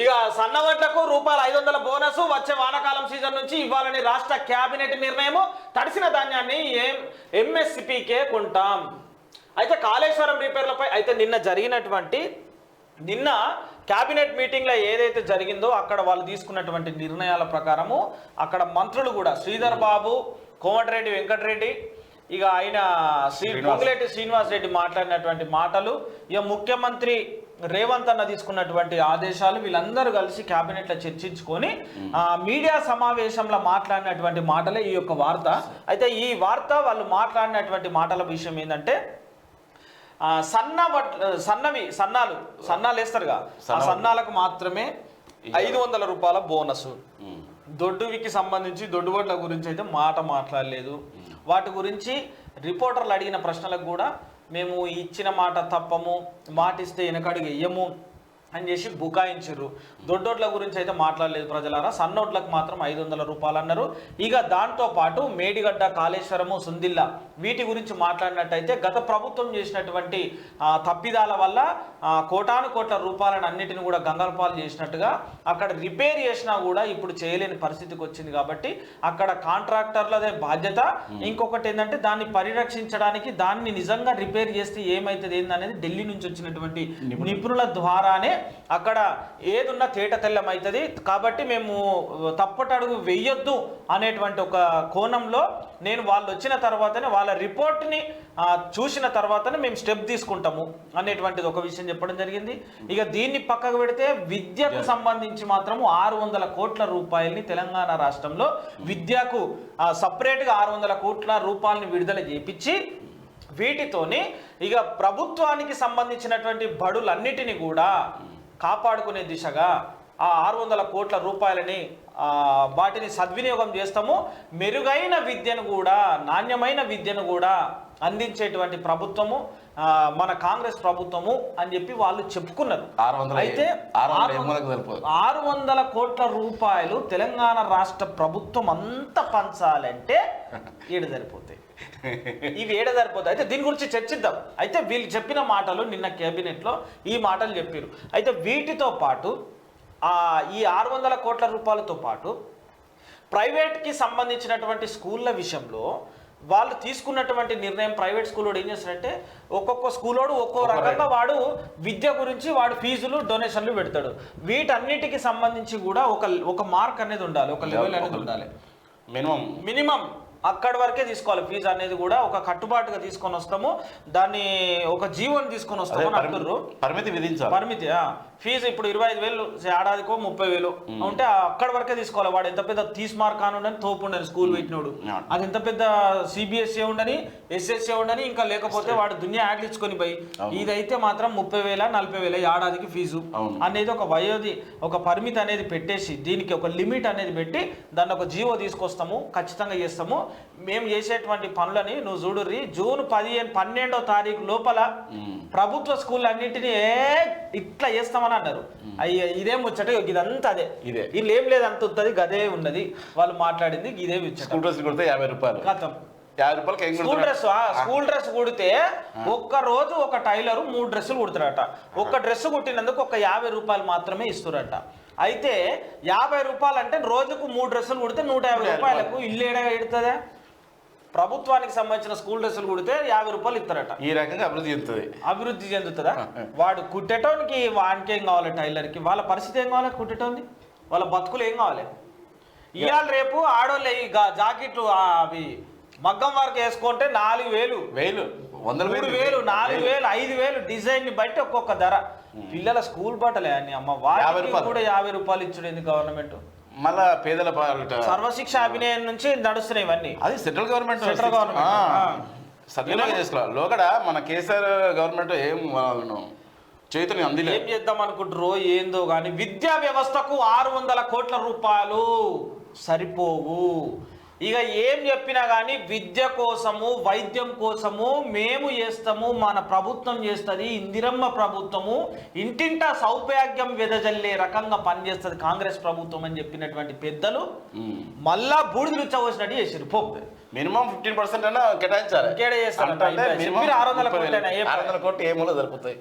ఇక సన్నవడ్లకు రూపాయలు ఐదు వందల బోనస్ వచ్చే వానాకాలం సీజన్ నుంచి ఇవ్వాలని రాష్ట్ర కేబినెట్ నిర్ణయము. తడిసిన ధాన్యాన్ని ఏం ఎంఎస్సిపికే కొంటాం. అయితే కాళేశ్వరం రిపేర్లపై అయితే నిన్న జరిగినటువంటి నిన్న కేబినెట్ మీటింగ్లో ఏదైతే జరిగిందో అక్కడ వాళ్ళు తీసుకున్నటువంటి నిర్ణయాల ప్రకారము అక్కడ మంత్రులు కూడా శ్రీధర్ బాబు కోమటిరెడ్డి వెంకటరెడ్డి ఇక ఆయన శ్రీ పొంగులేటి శ్రీనివాస్ రెడ్డి మాట్లాడినటువంటి మాటలు. ఇక ముఖ్యమంత్రి రేవంత్ అన్న తీసుకున్నటువంటి ఆదేశాలు వీళ్ళందరూ కలిసి కేబినెట్లో చర్చించుకొని ఆ, మీడియా సమావేశంలో మాట్లాడినటువంటి మాటలే ఈ యొక్క వార్త. అయితే ఈ వార్త వాళ్ళు మాట్లాడినటువంటి మాటల విషయం ఏంటంటే సన్న సన్నవి సన్నాలు సన్నాలు వేస్తారుగా. ఆ సన్నాలకు మాత్రమే ఐదు వందల రూపాయల బోనస్. దొడ్డువికి సంబంధించి దొడ్డువడ్ల గురించి అయితే మాట మాట్లాడలేదు. వాటి గురించి రిపోర్టర్లు అడిగిన ప్రశ్నలకు కూడా మేము ఇచ్చిన మాట తప్పము మాటిస్తే వెనకడుగు వెయ్యము అని చేసి బుకాయించారు. దొడ్డోట్ల గురించి అయితే మాట్లాడలేదు ప్రజలారా. సన్నోట్లకు మాత్రం ఐదు వందల రూపాయలు అన్నారు. ఇక దాంతో పాటు మేడిగడ్డ కాళేశ్వరము సుందిల్ల వీటి గురించి మాట్లాడినట్టయితే గత ప్రభుత్వం చేసినటువంటి తప్పిదాల వల్ల కోటాను కోట్ల రూపాయలను అన్నిటిని కూడా గంగలపాలు చేసినట్టుగా అక్కడ రిపేర్ చేసినా కూడా ఇప్పుడు చేయలేని పరిస్థితికి వచ్చింది కాబట్టి అక్కడ కాంట్రాక్టర్లదే బాధ్యత. ఇంకొకటి ఏంటంటే దాన్ని పరిరక్షించడానికి దాన్ని నిజంగా రిపేర్ చేస్తే ఏమైతుంది ఏందనేది ఢిల్లీ నుంచి వచ్చినటువంటి నిపుణుల ద్వారానే అక్కడ ఏదున్నా తేట తెల్లమవుతుంది కాబట్టి మేము తప్పటడుగు వెయ్యొద్దు అనేటువంటి ఒక కోణంలో నేను వాళ్ళు వచ్చిన తర్వాతనే వాళ్ళ రిపోర్ట్ని చూసిన తర్వాతనే మేము స్టెప్ తీసుకుంటాము అనేటువంటిది ఒక విషయం చెప్పడం జరిగింది. ఇక దీన్ని పక్కకు పెడితే విద్యకు సంబంధించి మాత్రము ఆరు వందల కోట్ల రూపాయలని తెలంగాణ రాష్ట్రంలో విద్యకు సపరేట్గా ఆరు వందల కోట్ల రూపాయలని విడుదల చేపించి వీటితోని ఇక ప్రభుత్వానికి సంబంధించినటువంటి బడులన్నిటిని కూడా కాపాడుకునే దిశగా ఆ ఆరు వందల కోట్ల రూపాయలని వాటిని సద్వినియోగం చేస్తాము. మెరుగైన విద్యను కూడా నాణ్యమైన విద్యను కూడా అందించేటువంటి ప్రభుత్వము మన కాంగ్రెస్ ప్రభుత్వము అని చెప్పి వాళ్ళు చెప్పుకున్నారు. అయితే ఆరు వందల కోట్ల రూపాయలు తెలంగాణ రాష్ట్ర ప్రభుత్వం అంతా పంచాలంటే ఏడు సరిపోతాయి. ఇవి ఏడ సరిపోతాయి. అయితే దీని గురించి చర్చిద్దాం. అయితే వీళ్ళు చెప్పిన మాటలు నిన్న కేబినెట్లో ఈ మాటలు చెప్పారు అయితే వీటితో పాటు ఈ ఆరు వందల కోట్ల రూపాయలతో పాటు ప్రైవేట్కి సంబంధించినటువంటి స్కూళ్ళ విషయంలో వాళ్ళు తీసుకున్నటువంటి నిర్ణయం ప్రైవేట్ స్కూల్ వాడు ఏం చేస్తాడంటే ఒక్కొక్క స్కూల్ వాడు ఒక్కో రకంగా వాడు విద్య గురించి వాడు ఫీజులు డొనేషన్లు పెడతాడు. వీటన్నిటికి సంబంధించి కూడా ఒక ఒక మార్క్ అనేది ఉండాలి. ఒక లెవెల్ అనేది ఉండాలి. మినిమం. మినిమం. అక్కడి వరకే తీసుకోవాలి. ఫీజు అనేది కూడా ఒక కట్టుబాటుగా తీసుకొని వస్తాము. దాన్ని ఒక జీవోని తీసుకొని వస్తాము అని పరిమితి విధించాలి. పరిమితి. ఫీజు ఇప్పుడు ఇరవై ఐదు వేలు ఏడాదికో ముప్పై వేలు. ఉంటే అక్కడి వరకే తీసుకోవాలి. వాడు ఎంత పెద్ద తీస్ మార్క్ అని ఉండని తోపు ఉండని స్కూల్ పెట్టినోడు. అది ఎంత పెద్ద సిబిఎస్ఏ ఉండని ఎస్ఎస్ఏ ఉండని ఇంకా లేకపోతే వాడు దునియా యాడ్లిచ్చుకొని పోయి. ఇదైతే మాత్రం ముప్పై వేల నలభై వేల ఏడాదికి ఫీజు. అనేది ఒక వయోధి ఒక పరిమితి అనేది పెట్టేసి దీనికి ఒక లిమిట్ అనేది పెట్టి దాన్ని ఒక జీవో తీసుకొస్తాము ఖచ్చితంగా చేస్తాము. మేము చేసేటువంటి పనులని నువ్వు చూడుర్రి. జూన్ పదిహేను పన్నెండో తారీఖు లోపల. ప్రభుత్వ స్కూల్ అన్నింటినీ ఇట్లా చేస్తామని అన్నారు. అయ్య ఇదే ముచ్చట? ఇదంతా అదే. ఇదే. వీళ్ళు ఏం లేదు అంత ఉంటుంది గదే ఉన్నది. వాళ్ళు మాట్లాడింది ఇదే ముచ్చట. స్కూల్ డ్రెస్ కొడితే యాభై రూపాయలు. కథం యాభై రూపాయలకి ఏం స్కూల్? డ్రెస్ స్కూల్ డ్రెస్ కుడితే ఒక్క రోజు ఒక టైలర్ మూడు డ్రెస్సులు కుడతారట ఒక్క డ్రెస్ కుట్టినందుకు ఒక యాభై రూపాయలు మాత్రమే ఇస్తారట అయితే యాభై రూపాయలు అంటే రోజుకు మూడు డ్రెస్సులు కుడితే నూట యాభై రూపాయలకు ఇల్లు ఏడా ఎడుతుందా ప్రభుత్వానికి సంబంధించిన స్కూల్ డ్రెస్సులు కుడితే యాభై రూపాయలు ఇస్తారట. ఈ రకంగా అభివృద్ధి చెందుతుంది. అభివృద్ధి చెందుతుందా? వాడు కుట్టేటోనికి వానికి ఏం కావాలి టైలర్కి? వాళ్ళ పరిస్థితి ఏం కావాలి కుట్టేటోని వాళ్ళ బతుకులు ఏం కావాలి? ఇవాళ రేపు ఆడోళ్ళు జాకెట్లు అవి మగ్గం వరకు వేసుకుంటే నాలుగు వేలు. వేలు. వందల మూడు వేలు. నాలుగు వేలు. ఐదు వేలు డిజైన్ని బట్టి ఒక్కొక్క ధర. పిల్లల స్కూల్ బట్టలే అని అమ్మ. రూపాయలు. కూడా యాభై రూపాయలు ఇచ్చుడేంది గవర్నమెంట్? మళ్ళా పేదల సర్వశిక్ష అభినయం నుంచి నడుస్తున్నాయి ఇవన్నీ. అది సెంట్రల్ గవర్నమెంట్ సెంట్రల్ గవర్నమెంట్. సద్వినియోగం చేసుకోవాలి. లోకడ మన కేసీఆర్ గవర్నమెంట్ ఏం చేతుని అందిలే. ఏం చేద్దాం అనుకుంటారో ఏందో కానీ విద్యా వ్యవస్థకు ఆరు వందల కోట్ల రూపాయలు సరిపోవు. ఇక ఏం చెప్పినా కానీ విద్య కోసము వైద్యం కోసము మేము చేస్తాము మన ప్రభుత్వం చేస్తుంది ఇందిరమ్మ ప్రభుత్వము ఇంటింటా సౌభాగ్యం వెదజల్లే రకంగా పనిచేస్తుంది కాంగ్రెస్ ప్రభుత్వం అని చెప్పినటువంటి పెద్దలు మళ్ళా బూడిదలు ఇచ్చవచ్చినట్టు చేసారు పో. మినిమం ఫిఫ్టీన్ పర్సెంట్ అయినా కేటాయించాలి. minimum చెప్పిన ఆరు వందల కోట్లు ఏ మూల సరిపోతాయి.